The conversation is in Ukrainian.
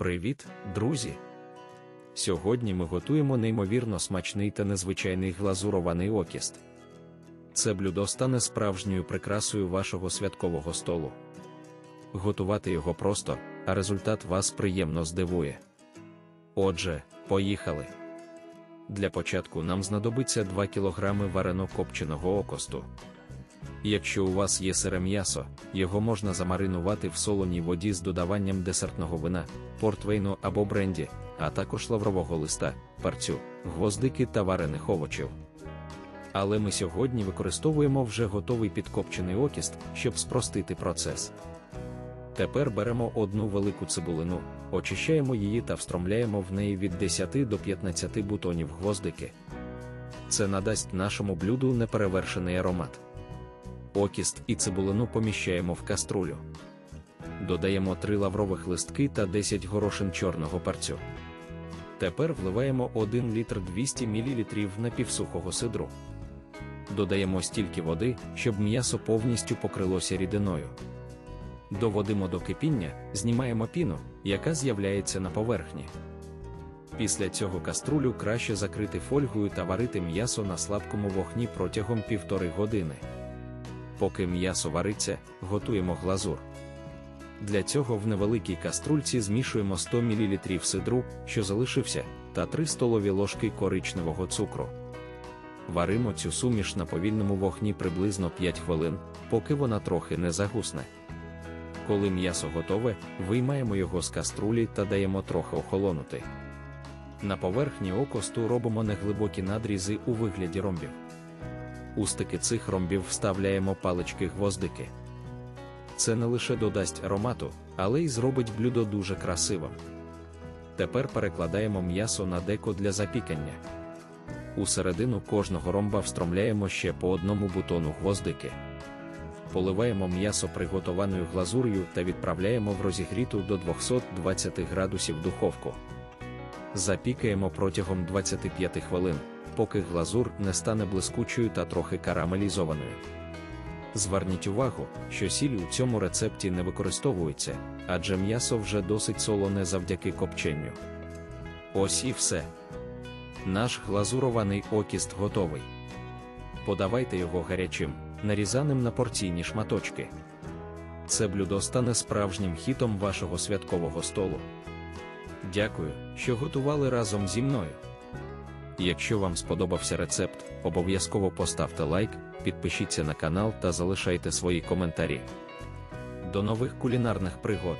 Привіт, друзі! Сьогодні ми готуємо неймовірно смачний та незвичайний глазурований окіст. Це блюдо стане справжньою прикрасою вашого святкового столу. Готувати його просто, а результат вас приємно здивує. Отже, поїхали. Для початку нам знадобиться 2 кг варено копченого окосту. Якщо у вас є сире м'ясо, його можна замаринувати в солоній воді з додаванням десертного вина, портвейну або бренді, а також лаврового листа, парцю, гвоздики та варених овочів. Але ми сьогодні використовуємо вже готовий підкопчений окіст, щоб спростити процес. Тепер беремо одну велику цибулину, очищаємо її та встромляємо в неї від 10 до 15 бутонів гвоздики. Це надасть нашому блюду неперевершений аромат. Окіст і цибулину поміщаємо в каструлю. Додаємо 3 лаврових листки та 10 горошин чорного парцю. Тепер вливаємо 1 літр 200 мл напівсухого сидру. Додаємо стільки води, щоб м'ясо повністю покрилося рідиною. Доводимо до кипіння, знімаємо піну, яка з'являється на поверхні. Після цього каструлю краще закрити фольгою та варити м'ясо на слабкому вогні протягом півтори години. Поки м'ясо вариться, готуємо глазур. Для цього в невеликій каструльці змішуємо 100 мл сидру, що залишився, та 3 столові ложки коричневого цукру. Варимо цю суміш на повільному вогні приблизно 5 хвилин, поки вона трохи не загусне. Коли м'ясо готове, виймаємо його з каструлі та даємо трохи охолонути. На поверхні окосту робимо неглибокі надрізи у вигляді ромбів. У стики цих ромбів вставляємо палички гвоздики. Це не лише додасть аромату, але й зробить блюдо дуже красивим. Тепер перекладаємо м'ясо на деко для запікання. У середину кожного ромба встромляємо ще по одному бутону гвоздики. Поливаємо м'ясо приготованою глазур'ю та відправляємо в розігріту до 220 градусів духовку. Запікаємо протягом 25 хвилин, поки глазур не стане блискучою та трохи карамелізованою. Зверніть увагу, що сіль у цьому рецепті не використовується, адже м'ясо вже досить солоне завдяки копченню. Ось і все. Наш глазурований окіст готовий. Подавайте його гарячим, нарізаним на порційні шматочки. Це блюдо стане справжнім хітом вашого святкового столу. Дякую, що готували разом зі мною. Якщо вам сподобався рецепт, обов'язково поставте лайк, підпишіться на канал та залишайте свої коментарі. До нових кулінарних пригод!